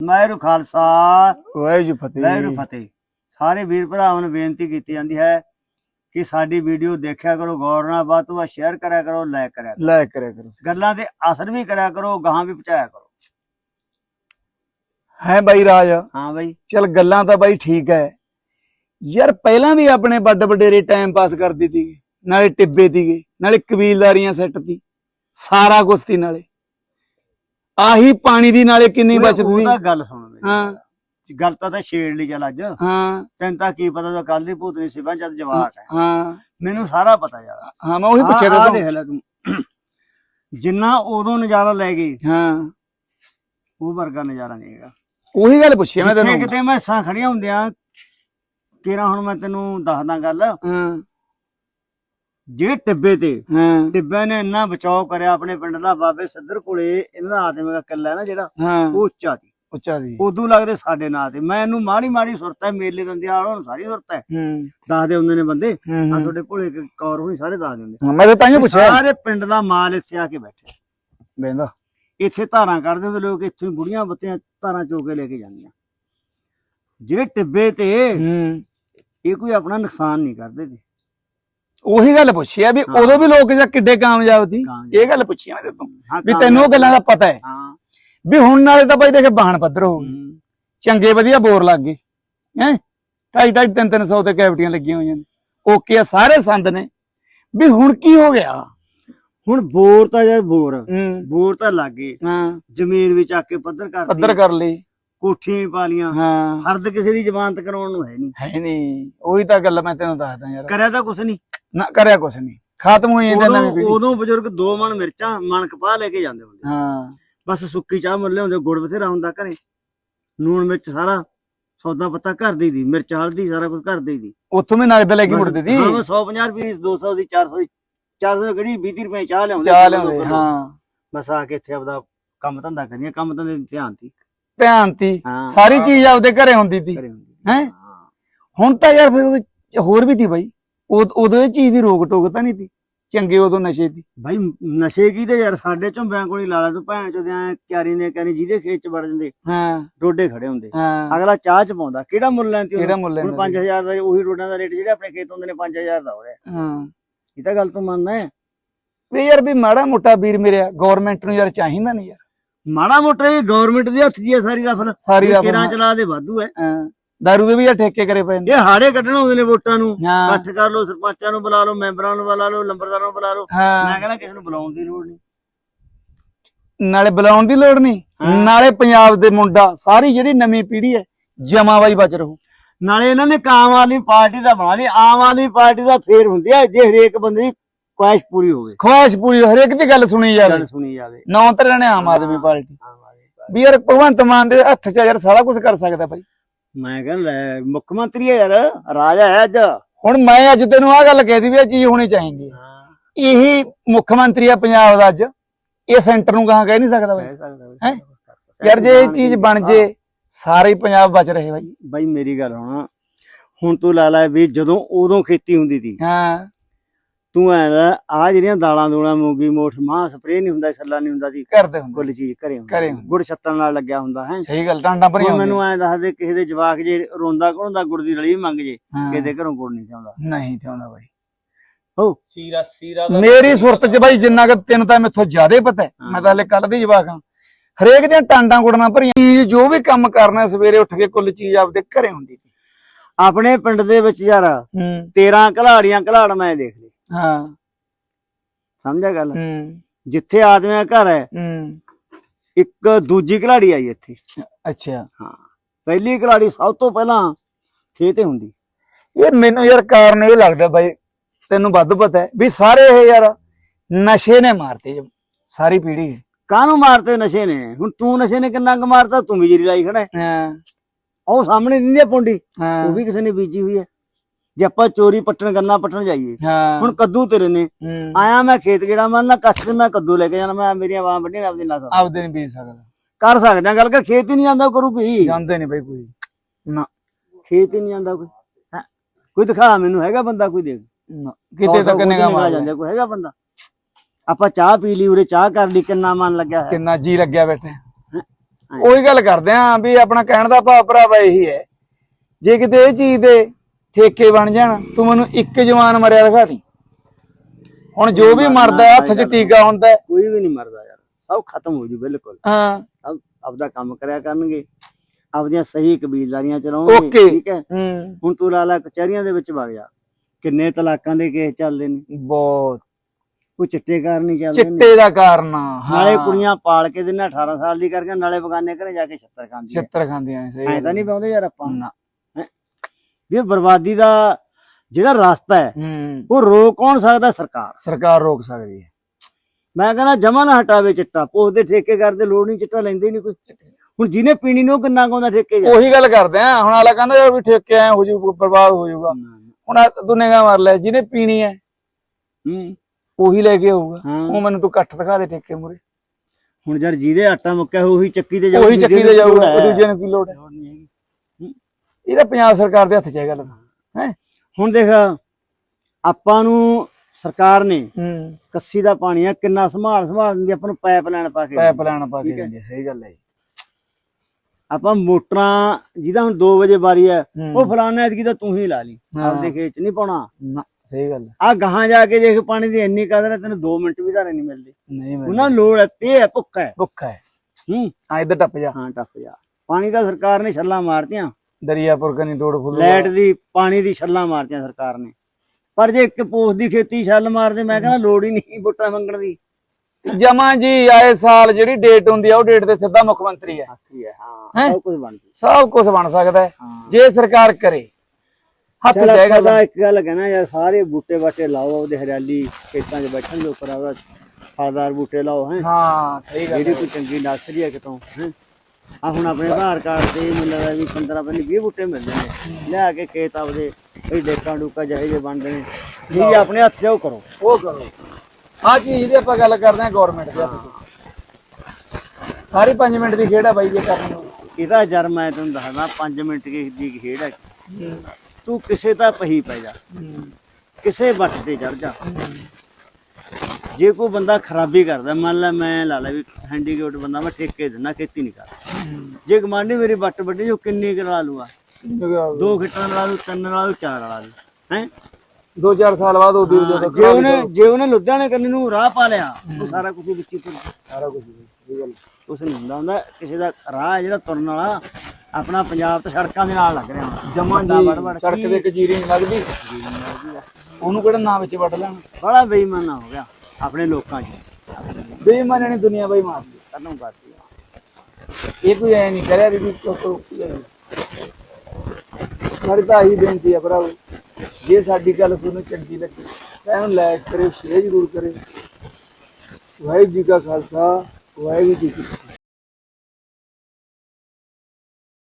ਵਾਹਿਗੁਰੂ ਖਾਲਸਾ। ਵਾਹਿਗੁਰੂ ਜੀ ਫਤਿਹ। ਵਾਹਿਗੁਰੂ ਫਤਿਹ। ਸਾਰੇ ਵੀਰ ਭਰਾਵਾਂ ਨੂੰ ਬੇਨਤੀ ਕੀਤੀ ਜਾਂਦੀ ਹੈ ਕਿ ਸਾਡੀ ਵੀਡੀਓ ਦੇਖਿਆ ਕਰੋ ਗੌਰ ਨਾਲ ਵੱਧ ਤੋਂ ਵੱਧ ਸ਼ੇਅਰ ਕਰਿਆ ਕਰੋ ਲਾਈਕ ਕਰਿਆ ਕਰੋ। ਲੈ ਕਰਿਆ ਕਰੋ। ਗੱਲਾਂ ਤੇ ਅਸਰ ਵੀ ਕਰਿਆ ਕਰੋ ਗਾਹਾਂ ਵੀ ਪਹੁੰਚਾਇਆ ਕਰੋ। ਹੈ ਬਾਈ ਰਾਜ? ਹਾਂ ਬਈ। ਚਲ ਗੱਲਾਂ ਤਾਂ ਬਾਈ ਠੀਕ ਹੈ ਯਾਰ ਪਹਿਲਾਂ ਵੀ ਆਪਣੇ ਵੱਡ ਵਡੇਰੇ ਟਾਈਮ ਪਾਸ ਕਰਦੇ ਸੀਗੇ ਨਾਲੇ ਟਿੱਬੇ ਸੀਗੇ ਨਾਲੇ ਕਬੀਲਦਾਰੀਆਂ ਸੈੱਟ ਤੀ ਸਾਰਾ ਕੁਛ ਤੀ ਨਾਲੇ। ਆਹੀ ਪਾਣੀ ਦੀ ਨਾਲੇ ਕਿੰਨੀ ਬਚਤ ਉਹ ਦੀ ਤਾਂ ਗੱਲ ਸੁਣ ਮੇਰੀ। ਹਾਂ। ਗੱਲ। ਤਾਂ ਤਾਂ ਛੇੜ ਲਈ ਚੱਲ ਅੱਜ। ਹਾਂ। ਤੈਨੂੰ ਤਾਂ ਕੀ ਪਤਾ ਤਾਂ ਕੱਲ ਦੀ ਭੂਤਨੀ ਸਿਵਾ ਜਦ ਜਵਾਕ ਹੈ। ਹਾਂ। ਮੈਨੂੰ ਸਾਰਾ ਪਤਾ ਯਾਰ। ਹਾਂ ਮੈਂ ਉਹੀ ਪੁੱਛਿਆ ਤਾ ਦੇਖ ਲੈ ਤੂੰ। ਜਿੰਨਾ ਉਦੋਂ ਨਜ਼ਾਰਾ ਲੈ ਗਈ ਹਾਂ। ਉਹ ਵਰਗਾ ਨਜ਼ਾਰਾ ਨਹੀਂ ਹੈਗਾ। ਉਹੀ ਗੱਲ ਪੁੱਛੀ ਮੈਂ ਤੈਨੂੰ। ਕਿਤੇ ਮੈਸਾਂ ਖੜੀਆਂ ਹੁੰਦੀਆਂ ਕਿਰਾ ਹੁਣ ਮੈਂ ਤੈਨੂੰ ਦੱਸਦਾ ਗੱਲ। ਹਾਂ। ਜਿਹੜੇ ਟਿੱਬੇ ਤੇ। ਹਾਂ। ਟਿੱਬੇ ਨੇ ਇੰਨਾ ਬਚਾਓ ਕਰਿਆ ਆਪਣੇ ਪਿੰਡ ਦਾ ਬਾਬੇ ਸੱਦਰ ਕੋਲੇ ਇਹਨਾਂ ਦਾ ਦਾ ਕਿੱਲਾ ਨਾ ਜਿਹੜਾ ਉਹ ਉੱਚਾ ਸੀ। ਉੱਚਾ ਦੀ ਉਦੋਂ ਲੱਗਦੇ ਸਾਡੇ ਨਾਂ ਤੇ। ਮੈਂ ਇਹਨੂੰ ਮਾੜੀ ਮਾੜੀ ਸੁਰਤ ਹੈ ਮੇਲੇ ਦੰਦੇ ਵਾਲੋਂ ਸਾਰੀ ਸੁਰਤ ਹੈ। ਦੱਸਦੇ ਹੁੰਦੇ ਨੇ ਬੰਦੇ ਆ ਤੁਹਾਡੇ ਭੋਲੇ ਕ- ਕੌਰ ਹੋਣੀ ਸਾਰੇ ਦੱਸ ਦਿੰਦੇ। ਮੈਂ ਤਾਂ ਤਾਂ ਹੀ ਪੁੱਛਿਆ। ਸਾਰੇ ਪਿੰਡ ਦਾ ਮਾਲ ਇੱਥੇ ਆ ਕੇ ਬੈਠੇ ਬੈਂਦਾ ਇੱਥੇ ਧਾਰਾਂ ਕੱਢਦੇ ਹੁੰਦੇ ਲੋਕ ਇੱਥੇ ਬੁੜੀਆਂ ਬੱਤੀਆਂ ਧਾਰਾਂ ਚੋ ਕੇ ਲੈ ਕੇ ਜਾਂਦੀਆਂ। ਜਿਹੜੇ ਟਿੱਬੇ ਤੇ ਇਹ ਕੋਈ ਆਪਣਾ ਨੁਕਸਾਨ ਨਹੀਂ ਕਰਦੇ ਤੇ ਉਹੀ ਗੱਲ ਪੁੱਛੀ ਆ ਵੀ। ਉਦੋਂ ਵੀ ਲੋਕ ਜਾਂ ਕਿੱਡੇ ਕਾਮਯਾਬ ਸੀ। ਇਹ ਗੱਲ ਪੁੱਛੀ ਆ ਮੈਂ ਤੇ। ਵੀ ਤੈਨੂੰ ਉਹ ਗੱਲਾਂ ਦਾ ਪਤਾ ਹੈ। ਵੀ ਹੁਣ ਨਾਲੇ ਤਾਂ ਬਾਈ ਦੇਖ ਬਾਹਣ ਪੱਧਰ ਹੋ ਗਏ ਹੂੰ। ਚੰਗੇ ਵਧੀਆ ਬੋਰ ਲੱਗ ਗਏ। ਹੈ? ਢਾਈ ਢਾਈ ਤਿੰਨ ਤਿੰਨ ਸੌ ਤੇ ਕੈਵਟੀਆਂ ਲੱਗੀਆਂ ਹੋਈਆਂ ਨੇ। ਓਕੇ ਆ ਸਾਰੇ ਸੰਦ ਨੇ। ਵੀ ਹੁਣ ਕੀ ਹੋ ਗਿਆ? ਹੁਣ ਬੋਰ ਤਾਂ ਯਾਰ ਬੋਰ। ਬੋਰ ਤਾਂ ਲੱਗੇ ਹਾਂ। ਜ਼ਮੀਨ ਵੀ ਚੱਕ ਕੇ ਪੱਧਰ ਪੱਧਰ ਕਰ ਲਈ। ਕੋਠੀਆਂ ਵੀ ਪਾ ਲੀਆਂ। ਹਾਂ। ਫਰਦ ਕਿਸੇ ਦੀ ਜ਼ਮਾਨਤ ਕਰਾਉਣ ਨੂੰ ਹੈ ਨਹੀਂ। ਹੈ ਨਹੀਂ। ਉਹੀ ਤਾਂ ਗੱਲ ਮੈਂ ਤੈਨੂੰ ਦੱਸਦਾ ਯਾਰ। ਕਰਿਆ ਤਾਂ ਕੁਛ ਨਹੀਂ। ਨਾ ਕਰਿਆ ਕੁਛ ਨਹੀਂ। ਖਤਮ ਹੋਈ ਉਦੋਂ ਨਵੀਂ ਪੀੜ੍ਹੀ। ਉਦੋਂ ਬਜ਼ੁਰਗ ਦੋ ਮਣ ਮਿਰਚਾਂ ਮਣ ਕਪਾਹ ਲੈ ਕੇ ਜਾਂਦੇ ਹੁੰਦੇ। ਹਾਂ। ਬਸ ਸੁੱਕੀ ਚਾਹ ਮੁੱਲ ਲਿਆਉਂਦੇ ਗੁੜ ਬਥੇਰਾ ਹੁੰਦਾ ਘਰੇ। ਨੂਣ ਮਿਰਚ ਸਾਰਾ ਸੌਦਾ ਪੱਤਾ ਘਰ ਦੇ ਦੀ ਮਿਰਚ ਹਲਦੀ ਸਾਰਾ ਕੁਝ ਘਰ ਦੇ ਦੀ। ਉੱਥੋਂ ਵੀ ਨਗਦ ਲੈ ਕੇ ਮੁੜਦੇ ਸੀ ਹਾਂ 150 ਰੁਪਏ ਦੀ 200 ਦੀ 400 ਦੀ 400 ਦੀ ਕਿਹੜੀ 20 ਰੁਪਏ ਚਾਹ ਲਿਆਉਂਦੇ ਚਾਹ ਦੋ ਲਿਆਉਂਦੇ। ਹਾਂ। ਬਸ ਆ ਕੇ ਇੱਥੇ ਆਪਦਾ ਕੰਮ ਧੰਦਾ ਕਰੀਏ ਕੰਮ ਧੰਦੇ ਦੀ ਧਿਆਨ ਤੀ ਧਿਆਨ ਤੀ ਹਾਂ ਸਾਰੀ ਚੀਜ਼ ਆਪਦੇ ਘਰੇ ਹੁੰਦੀ ਸੀ ਘਰੇ ਹੁੰਦੀ ਹੈਂ? ਹਾਂ। ਹੁਣ ਤਾਂ ਯਾਰ ਫਿਰ ਉਹਦੇ ਚ ਹੋਰ ਵੀ ਤੀ ਬਾਈ। ਉਦ- ਉਦੋਂ ਇਹ ਚੀਜ਼ ਦੀ ਰੋਕ ਟੋਕ ਤਾਂ ਨਹੀਂ ਤੀ। ਚੰਗੇ ਉਦੋਂ ਨਸ਼ੇ ਦੀ। ਭਾਈ ਨਸ਼ੇ ਕੀ ਤੇ ਯਾਰ ਸਾਡੇ ਝੁੰਬਿਆਂ ਕੋਲ ਹੀ ਲਾ ਲਾ ਤੂੰ ਭੈਣ ਚੋਦ ਐ ਕਿਆਰੀ ਨੇ ਕਹਿੰਦੀ ਜਿਹਦੇ ਖੇਤ ਚ ਵੜ ਜਾਂਦੇ ਹਾਂ। ਡੋਡੇ ਖੜੇ ਹੁੰਦੇ। ਹਾਂ। ਅਗਲਾ ਚਾਹ ਚ ਪਾਉਂਦਾ ਕਿਹੜਾ ਮੁੱਲ ਲੈਂਦੀ ਕਿਹੜਾ ਮੁੱਲ ਹੁਣ ਲੈਂਦਾ ਸੀ? 5000 ਦਾ ਉਹੀ ਡੋਡਿਆਂ ਦਾ ਰੇਟ ਜਿਹੜੇ ਆਪਣੇ ਖੇਤ ਹੁੰਦੇ ਨੇ 5000 ਦਾ ਹੋ ਰਿਹਾ। ਹਾਂ। ਇਹ ਤਾਂ ਗੱਲ ਤੂੰ ਮੰਨਦਾ ਹੈ ਵੀ ਯਾਰ ਵੀ ਮਾੜਾ ਮੋਟਾ ਵੀਰ ਮੇਰਿਆ ਗਵਰਨਮੈਂਟ ਨੂੰ ਯਾਰ ਚਾਹੀਦਾ ਨਹੀਂ ਯਾਰ। ਮਾੜਾ ਮੋਟਾ ਇਹ ਗਵਰਨਮੈਂਟ ਦੇ ਹੱਥ 'ਚ ਹੀ ਹੈ ਸਾਰੀ ਰਫਲ। ਸਾਰੀ ਰਾਤ ਕਿਰਾਂ ਚਲਾ ਦੇ ਵਾਧੂ ਹੈ। ਹਾਂ। ਦਾਰੂ ਦੇ ਵੀ ਯਾਰ ਠੇਕੇ ਕਰੇ ਪਏ ਨੇ। ਇਹ ਹਾੜੇ ਕੱਢਣ ਆਉਂਦੇ ਨੇ ਵੋਟਾਂ ਨੂੰ। ਹਾਂ। ਇਕੱਠ ਕਰ ਲਓ ਸਰਪੰਚਾਂ ਨੂੰ ਬੁਲਾ ਲਓ ਮੈਂਬਰਾਂ ਨੂੰ ਬੁਲਾ ਲਓ ਲੰਬਰਦਾਰਾਂ ਨੂੰ ਬੁਲਾ ਲਓ। ਮੈਂ ਹਾਂ ਕਹਿੰਦਾ ਕਿਸੇ ਨੂੰ ਬੁਲਾਉਣ ਦੀ ਲੋੜ ਨਹੀਂ। ਨਾਲੇ ਬੁਲਾਉਣ ਦੀ ਲੋੜ ਨਹੀਂ। ਹਾਂ। ਨਾਲੇ ਪੰਜਾਬ ਦੇ ਮੁੰਡਾ ਸਾਰੀ ਜਿਹੜੀ ਨਵੀਂ ਪੀੜ੍ਹੀ ਹੈ ਜਮਾ ਬਾਈ ਬਚ ਰਹੂ। ਨਾਲੇ ਇਹਨਾਂ ਨੇ ਕਾਮ ਆਦਮੀ ਪਾਰਟੀ ਦਾ ਬਣਾ ਲਈ ਆਮ ਆਦਮੀ ਪਾਰਟੀ ਦਾ ਫੇਰ ਹੁੰਦੀ ਹੈ ਜੇ ਹਰੇਕ ਬੰਦੇ ਦੀ ਖੁਆਇਸ਼ ਪੂਰੀ ਹੋਵੇ ਖੁਆਇਸ਼ ਪੂਰੀ ਹਰੇਕ ਦੀ ਗੱਲ ਸੁਣੀ ਜਾਵੇ। ਗੱਲ ਸੁਣੀ ਜਾਵੇ। ਨੌ ਤਰ੍ਹਾਂ ਨੇ ਆਮ ਆਦਮੀ ਪਾਰਟੀ। ਆਮ ਆਦਮੀ ਪਾਰਟੀ। ਵੀ ਯਾਰ ਭਗਵੰਤ ਮਾਨ ਦੇ ਹੱਥ 'ਚ ਯਾਰ ਸਾਰਾ ਕੁਝ ਕਰ ਸਕਦਾ ਬਾਈ ਮੈਂ ਕਹਿੰਦਾ ਲੈ ਮੁੱਖ ਮੰਤਰੀ ਹੈ ਯਾਰ ਰਾਜਾ ਹੈ ਅੱਜ। ਹੁਣ ਮੈਂ ਅੱਜ ਤੈਨੂੰ ਆਹ ਗੱਲ ਕਹਿਦੀ ਵੀ ਇਹ ਚੀਜ਼ ਹੋਣੀ ਚਾਹੀਦੀ ਹੈ। ਇਹੀ ਮੁੱਖ ਮੰਤਰੀ ਆ ਪੰਜਾਬ ਦਾ ਅੱਜ। ਇਹ ਸੈਂਟਰ ਨੂੰ ਕਹਾਂ ਕਹਿ ਨਹੀਂ ਸਕਦਾ ਬਾਈ ਹੈਂ? ਯਾਰ ਜੇ ਇਹ ਚੀਜ਼ ਬਣ ਜੇ ਸਾਰੇ ਹੀ ਪੰਜਾਬ ਬਚ ਰਹੇ ਬਾਈ ਬਾਈ ਮੇਰੀ ਗੱਲ ਹੁਣ ਹੁਣ ਤੂੰ ਲਾ ਲੈ ਵੀ ਜਦੋਂ ਉਦੋਂ ਖੇਤੀ ਹੁੰਦੀ ਸੀ ਹਾਂ। ਤੂੰ ਐ ਆ ਜਿਹੜੀਆਂ ਦਾਲਾਂ ਦੂਲਾਂ ਮੂੰਗੀ ਮੋਠ ਮਾਂ ਸਪਰੇਅ ਨਹੀਂ ਹੁੰਦਾ ਛੱਲਾ ਨਹੀਂ ਹੁੰਦਾ ਸੀ ਕਰਦੇ ਹੁੰਦੇ। ਕੁੱਲ ਚੀਜ਼ ਘਰੇ ਹੁੰਦੀ। ਘਰੇ। ਹੁੰਦੀ। ਗੁੜ ਛੱਤਣ ਨਾਲ ਲੱਗਿਆ ਹੁੰਦਾ ਹੈ। ਸਹੀ ਗੱਲ ਟਾਂਡਾ ਭਰੀਆਂ ਹੁਣ। ਮੈਨੂੰ ਐ ਦੱਸ ਦੇ ਕਿਸੇ ਦੇ ਜਵਾਕ ਜੇ ਰੋਂਦਾ ਕੋਣ ਦਾ ਗੁੜ ਦੀ ਰਲੀ ਮੰਗ ਜੇ। ਕਿਸੇ ਦੇ ਘਰੋਂ ਗੁੜ ਨਹੀਂ ਚਾਹੁੰਦਾ ਨਹੀਂ ਤੇ ਆਉਂਦਾ ਬਾਈ। ਹੋ। ਸੀਰਾ ਸੀਰਾ ਮੇਰੀ ਸੁਰਤ 'ਚ ਬਾਈ ਜਿੰਨਾ ਕਿ ਤੈਨੂੰ ਤਾਂ ਮੈਥੋਂ ਜ਼ਿਆਦਾ ਪਤਾ ਹੈ। ਮੈਂ ਤਾਂ ਹਲੇ ਕੱਲ ਦੀ ਜਵਾਕ ਹਾਂ। ਹਰੇਕ ਦੀਆਂ ਟਾਂਡਾਂ ਗੁੜਨਾ ਭਰੀਆਂ। ਚੀਜ਼ ਜੋ ਵੀ ਕੰਮ ਕਰਨਾ ਸਵੇਰੇ ਉੱਠ ਕੇ ਕੁੱਲ ਚੀਜ਼ ਆਪਦੇ ਘਰੇ ਹੁੰਦੀ ਸੀ। ਆਪਣੇ ਪਿੰਡ ਦੇ ਵਿੱਚ ਯਾਰ ਹੂੰ। 13 ਘਲਾੜੀਆਂ ਘਲਾੜ ਮੈਂ ਦੇਖ ਲਈ ਹਾਂ। ਸਮਝਿਆ ਗੱਲ? ਹੂੰ। ਜਿੱਥੇ ਆਦਮੀਆਂ ਘਰ ਹੈ ਹੂੰ। ਇੱਕ ਦੂਜੀ ਘਲਾੜੀ ਆਈ ਇੱਥੇ। ਅੱਛਾ। ਹਾਂ। ਪਹਿਲੀ ਘਲਾੜੀ ਸਭ ਤੋਂ ਪਹਿਲਾਂ ਖੇਤੇ ਹੁੰਦੀ। ਇਹ ਮੈਨੂੰ ਯਾਰ ਕਾਰਨ ਇਹ ਲੱਗਦਾ ਬਾਈ ਤੈਨੂੰ ਵੱਧ ਪਤਾ ਹੈ ਵੀ ਸਾਰੇ ਇਹ ਯਾਰ ਨਸ਼ੇ ਨੇ ਮਾਰਤੇ ਜੀ, ਸਾਰੀ ਪੀੜ੍ਹੀ ਹੈ ਕਾਹਨੂੰ ਮਾਰਤੇ ਨਸ਼ੇ ਨੇ? ਹੁਣ ਤੂੰ ਨਸ਼ੇ ਨੇ ਕਿੰਨਾ ਕੁ ਮਾਰਤਾ ਤੂੰ ਵੀ ਜਿਹੜੀ ਲਾਈ ਖੜਾ ਹੈ। ਹਾਂ। ਉਹ ਸਾਹਮਣੇ ਦਿੰਦੀ ਹੈ ਪੁੰਡੀ। ਹਾਂ। ਉਹ ਵੀ ਕਿਸੇ ਨੇ ਬੀਜੀ ਹੋਈ ਹੈ। ਜੇ ਆਪਾਂ ਚੋਰੀ ਪੱਟਣ ਗੰਨਾ ਪੱਟਣ ਜਾਈਏ। ਹਾਂ। ਹੁਣ ਕੱਦੂ ਤੇਰੇ ਨੇ। ਹੂੰ। ਆਇਆ ਮੈਂ ਖੇਤ ਜਿਹੜਾ ਮੈਂ ਨਾ ਤੇ ਮੈਂ ਕੱਦੂ ਲੈ ਕੇ ਜਾਣਾ ਮੈਂ ਮੇਰੀਆਂ ਬਾਹਾਂ ਵੱਢੀਆਂ ਆਪਦੀ ਨਸਲ ਆਪਦੇ ਨਹੀਂ ਬੀਜ ਸਕਦਾ। ਕਰ ਸਕਦੇ ਗੱਲ ਕਰ ਖੇਤ ਹੀ ਨਹੀਂ ਉਹ ਕਰੂ ਵੀ। ਜਾਂਦੇ ਨਹੀਂ ਬਾਈ ਕੋਈ। ਨਾ। ਖੇਤ ਹੀ ਨਹੀਂ ਜਾਂਦਾ ਕੋਈ। ਹੈਂ? ਕੋਈ ਦਿਖਾ ਮੈਨੂੰ ਹੈਗਾ ਬੰਦਾ ਕੋਈ ਦੇਖ। ਨਾ। ਕਿਤੇ ਤੱਕ ਨਿਗਾਹ ਮਾਰ ਜਾਂਦੇ ਕੋਈ ਹੈਗਾ ਬੰਦਾ। ਆਪਾਂ ਚਾਹ ਪੀ ਲਈ ਉਰੇ ਚਾਹ ਕਰ ਲਈ ਕਿੰਨਾ ਮਨ ਲੱਗਿਆ ਹੈ ਕਿੰਨਾ ਜੀ ਲੱਗਿਆ ਬੈਠੇ। ਉਹੀ ਗੱਲ ਕਰਦੇ ਆਂ ਵੀ ਆਪਣਾ ਕਹਿਣ ਦਾ ਭਾਵ ਭਰਾਵਾ ਇਹੀ ਹੈ। ਜੇ ਕਿਤੇ ਇਹ ਚੀਜ਼ ਦੇ ਠੇਕੇ ਬਣ ਜਾਣ ਤੂੰ ਮੈਨੂੰ ਇੱਕ ਜਵਾਨ ਮਰਿਆ ਦਿਖਾ ਦੀ। ਹੁਣ ਜੋ ਵੀ ਮਰਦਾ ਹੈ, ਹੱਥ 'ਚ ਟੀਕਾ ਹੁੰਦਾ ਹੈ। ਕੋਈ ਵੀ ਨਹੀਂ ਮਰਦਾ ਯਾਰ। ਸਭ ਖਤਮ ਹੋ ਜੂ ਬਿਲਕੁਲ। ਹਾਂ। ਸਭ ਆਪਦਾ ਕੰਮ ਕਰਿਆ ਕਰਨਗੇ। ਆਪਦੀਆਂ ਸਹੀ ਕਬੀਲਦਾਰੀਆਂ ਚਲਾਉਣਗੇ Okay. ਠੀਕ ਹੈ? ਹੂੰ। ਹੁਣ ਤੂੰ ਲਾ ਲਾ ਕਚਹਿਰੀਆਂ ਦੇ ਵਿੱਚ ਵਗ ਜਾ। ਕਿੰਨੇ ਤਲਾਕਾਂ ਦੇ ਕੇਸ ਚੱਲਦੇ ਨੇ। ਬਹੁਤ। ਕੋਈ ਚਿੱਟੇ ਕਾਰਨ ਹੀ ਚੱਲਦੇ ਨੇ। ਚਿੱਟੇ ਦਾ ਕਾਰਨ ਹਾਂ ਨਾਲੇ ਕੁੜੀਆਂ ਪਾਲ ਕੇ ਦਿਨਾਂ 18 ਸਾਲ ਦੀ ਕਰਕੇ ਨਾਲੇ ਬਗਾਨੇ ਘਰੇ ਜਾ ਕੇ ਛੱਤਰ ਖਾਂਦੀਆਂ। ਛਿੱਤਰ ਖਾਂਦੀਆਂ ਨੇ, ਸਹੀ ਐ ਗੱਲ ਤਾਂ ਨਹੀਂ ਪਾਉਂਦੇ ਯਾਰ ਆਪਾਂ। ਨਾ। ਵੀ ਇਹ ਬਰਬਾਦੀ ਦਾ ਜਿਹੜਾ ਰਸਤਾ ਹੈ ਹੂੰ। ਉਹ ਰੋਕ ਕੌਣ ਸਕਦਾ? ਸਰਕਾਰ। ਸਰਕਾਰ ਰੋਕ ਸਕਦੀ ਹੈ। ਮੈਂ ਕਹਿੰਦਾ ਜਮਾ ਨਾ ਹਟਾਵੇ ਚਿੱਟਾ ਪੋਸਦੇ ਠੇਕੇ ਕਰਦੇ ਲੋੜ ਨਹੀਂ ਚਿੱਟਾ ਲੈਂਦੇ ਨਹੀਂ ਕੋਈ। ਹੁਣ ਜਿਹਨੇ ਪੀਣੀ ਨੂੰ ਕਿੰਨਾ ਕਾਉਂਦਾ ਠੇਕੇ ਜਾ ਉਹੀ ਗੱਲ ਕਰਦੇ ਆ। ਹੁਣ ਆਲਾ ਕਹਿੰਦਾ ਯਾਰ ਵੀ ਠੇਕੇ ਐ ਹੋ ਜੂ ਬਰਬਾਦ ਹੋ ਜਾਊਗਾ ਹੁਣ ਨਿਗਾਹ ਮਾਰ ਲੈ ਜਿਹਨੇ ਪੀਣੀ ਹੈ ਹੂੰ। ਉਹੀ ਲੈ ਕੇ ਆਊਗਾ। ਉਹ ਮੈਨੂੰ ਤੂੰ ਇਕੱਠ ਦਿਖਾ ਦੇ ਠੇਕੇ ਮੂਰੇ ਹੁਣ ਜਦ ਜਿਹਦੇ ਆਟਾ ਮੁੱਕਿਆ ਉਹੀ ਚੱਕੀ ਤੇ ਜਾਊ ਉਹੀ ਚੱਕੀ ਤੇ ਜਾਊਗਾ ਦੂਜੇ ਨੂੰ ਕੀ ਲੋੜ ਹੈ? ਇਹ ਤਾਂ ਪੰਜਾਬ ਸਰਕਾਰ ਦੇ ਹੱਥ 'ਚ ਹੈ ਗੱਲ ਹੈ? ਹੁਣ ਦੇਖ ਆਪਾਂ ਨੂੰ ਸਰਕਾਰ ਨੇ ਹੂੰ। ਕੱਸੀ ਦਾ ਪਾਣੀ ਆ ਕਿੰਨਾ ਸੰਭਾਲ ਸੰਭਾਲ ਦਿੰਦੀ ਆਪਾਂ ਨੂੰ ਪਾਈਪ ਲਾਈਨ ਪਾ ਕੇ ਪਾਈਪ ਲਾਈਨ ਪਾ ਕੇ। ਦਿੰਦੇ ਸਹੀ ਗੱਲ ਹੈ। ਆਪਾਂ ਮੋਟਰਾਂ ਜਿਹਦਾ ਹੁਣ 2 ਵਜੇ ਵਾਰੀ ਹੈ। ਉਹ ਫਲਾਣਾ ਐਤਕੀ ਤਾਂ ਤੂੰ ਹੀ ਲਾ ਲਈ। ਆਪਦੇ ਖੇਤ ਚ ਨਹੀਂ ਪਾਉਣਾ। ਸਹੀ ਗੱਲ ਆ ਗਾਹਾਂ ਜਾ ਕੇ ਦੇਖ ਪਾਣੀ ਦੀ ਇੰਨੀ ਕਦਰ ਹੈ ਤੈਨੂੰ 2 ਮਿੰਟ ਵੀ ਧਾਰੇ ਨਹੀਂ ਮਿਲਦੇ। ਨਹੀਂ ਉਹਨਾਂ ਲੋੜ ਹੈ ਤੇ ਹੈ ਭੁੱਖ ਹੈ। ਭੁੱਖਾ ਹੈ। ਹੂੰ। ਆ ਇੱਧਰ ਟੱਪ ਜਾ। ਹਾਂ ਟੱਪ ਜਾ। ਪਾਣੀ ਦਾ ਸਰਕਾਰ ਨੇ ਛੱਲਾਂ ਮਾਰਤੀਆਂ। ਦਰਿਆਪੁਰ ਕਨੀ ਡੋੜ ਫੁੱਲ ਲਾਈਟ ਦੀ ਪਾਣੀ ਦੀ ਛੱਲਾਂ ਮਾਰਤੀਆਂ ਸਰਕਾਰ ਨੇ। ਪਰ ਜੇ ਇੱਕ ਪੋਸ ਦੀ ਖੇਤੀ ਛੱਲ ਮਾਰਦੇ ਮੈਂ ਕਹਿੰਦਾ ਲੋੜ ਹੀ ਨਹੀਂ ਵੋਟਾਂ ਮੰਗਣ ਦੀ। ਜਮਾ ਜੀ ਆਏ ਸਾਲ ਜਿਹੜੀ ਡੇਟ ਹੁੰਦੀ ਆ ਉਹ ਡੇਟ ਤੇ ਸਿੱਧਾ ਮੁੱਖ ਮੰਤਰੀ ਹੈ ਆਖੀ ਹੈ? ਸਭ ਕੁਝ ਬਣਦੀ ਸਭ ਕੁਝ ਬਣ ਸਕਦਾ ਜੇ ਸਰਕਾਰ ਕਰੇ ਹੱਥ ਜਾਏਗਾ ਇੱਕ ਗੱਲ ਕਹਿਣਾ ਯਾਰ ਸਾਰੇ ਬੂਟੇ ਬਾਟੇ ਲਾਓ ਉਹਦੇ ਹਰਿਆਲੀ ਖੇਤਾਂ 'ਚ ਬੈਠਣ ਦੇ ਉੱਪਰ ਉਹਦਾ ਫਲਦਾਰ ਬੂਟੇ ਲਾਓ ਹੈ। ਹਾਂ ਸਹੀ ਗੱਲ ਜਿਹੜੀ ਕੋਈ ਚੰਗੀ ਨਰਸਰੀ ਹੈ ਕਿਤੋਂ ਹੈ। ਆ ਹੁਣ ਆਪਣੇ ਆਧਾਰ ਕਾਰਡ ਤੇ ਮੈਨੂੰ ਲੱਗਦਾ ਵੀ 15 ਪਤਾ ਨਹੀਂ 20 ਬੂਟੇ ਮਿਲਦੇ ਨੇ ਲਿਆ ਕੇ ਖੇਤ ਆਪਦੇ ਕੋਈ ਡੇਕਾਂ ਡੂਕਾ ਜਿਹੇ ਜਿਹੇ ਬਣਦੇ ਨੇ ਜੀ ਆਪਣੇ ਹੱਥ ਉਹ ਕਰੋ। ਉਹ ਕਰੋ। ਆ ਚੀਜ਼ ਦੀ ਆਪਾਂ ਗੱਲ ਕਰਦੇ ਹਾਂ ਗਵਰਨਮੈਂਟ ਦੇ। ਸਾਰੀ 5 ਮਿੰਟ ਦੀ ਖੇਡ ਆ ਬਾਈ ਜੇ ਕਰਨ ਨੂੰ। ਇਹਦਾ ਯਾਰ ਮੈਂ ਤੈਨੂੰ ਦੱਸਦਾ 5 ਮਿੰਟ ਦੀ ਦੀ ਖੇਡ ਹੈ। ਤੂੰ ਕਿਸੇ ਤਾਂ ਪਹੀ ਪੈ ਜਾ। ਕਿਸੇ ਵੱਟ ਤੇ ਚੜ ਜਾ। ਜੇ ਕੋਈ ਬੰਦਾ ਖਰਾਬੀ ਕਰਦਾ ਮੰਨ ਲੈ ਮੈਂ ਲਾ ਲੈ ਵੀ ਹੈਂਡੀਕੈਪਟ ਬੰਦਾ ਮੈਂ ਠੇਕੇ ਦਿੰਦਾ ਖੇਤੀ ਨਹੀਂ ਕਰਦਾ। ਜੇ ਗਮਾਂਡੀ ਮੇਰੀ ਵੱਟ ਵੱਡੀ ਜੋ ਕਿੰਨੀ ਕਰਾ ਲੂਆ ਦੋ ਖੇਤਾਂ ਨਾਲ ਲੂ ਤਿੰਨ ਨਾਲ ਲੂ ਚਾਰ ਨਾਲ ਹੈ? ਦੋ ਚਾਰ ਸਾਲ ਬਾਅਦ ਉਹ ਜਦੋਂ ਜੇ ਉਹਨੇ ਜੇ ਉਹਨੇ ਲੁਧਿਆਣੇ ਕੰਨੀ ਨੂੰ ਰਾਹ ਪਾ ਲਿਆ ਉਹ ਸਾਰਾ ਕੁਝ ਵਿੱਚ ਹੀ ਸਾਰਾ ਕੁਝ ਕੁਛ ਨਹੀਂ ਹੁੰਦਾ ਹੁੰਦਾ ਕਿਸੇ ਦਾ ਰਾਹ ਜਿਹੜਾ ਤੁਰਨ ਵਾਲਾ ਆਪਣਾ ਪੰਜਾਬ ਤੇ ਸੜਕਾਂ ਦੇ ਨਾਲ ਲੱਗ ਰਿਹਾ। ਜਮਾਂ ਜੀ ਸੜਕ ਤੇ ਕਜੀਰੀ ਲੱਗਦੀ। ਉਹਨੂੰ ਕਿਹੜਾ ਨਾਂ ਵਿੱਚ ਵੱਢ ਲੈਣਾ? ਬੜਾ ਬੇਈਮਾਨਾ ਹੋ ਗਿਆ ਆਪਣੇ ਲੋਕਾਂ 'ਚ। ਬੇਈਮਾਨੀ ਨਹੀਂ ਦੁਨੀਆ ਬਈ ਮਾਰਦੀ ਕਰਨੋਂ ਕਰਦੀ ਇਹ ਕੋਈ ਐ ਨਹੀਂ ਕਰਿਆ ਵੀ ਕੋਈ ਸਾਡੀ ਤਾਂ ਆਹੀ ਬੇਨਤੀ ਆ ਭਰਾਵੋ ਜੇ ਸਾਡੀ ਗੱਲ ਤੁਹਾਨੂੰ ਚੰਗੀ ਲੱਗੀ ਤਾਂ ਇਹਨੂੰ ਲਾਇਕ ਕਰੇ ਸ਼ੇਅਰ ਜ਼ਰੂਰ ਕਰੇ। ਵਾਹਿਗੁਰੂ ਜੀ ਕਾ ਖਾਲਸਾ ਵਾਹਿਗੁਰੂ ਜੀ ਕੀ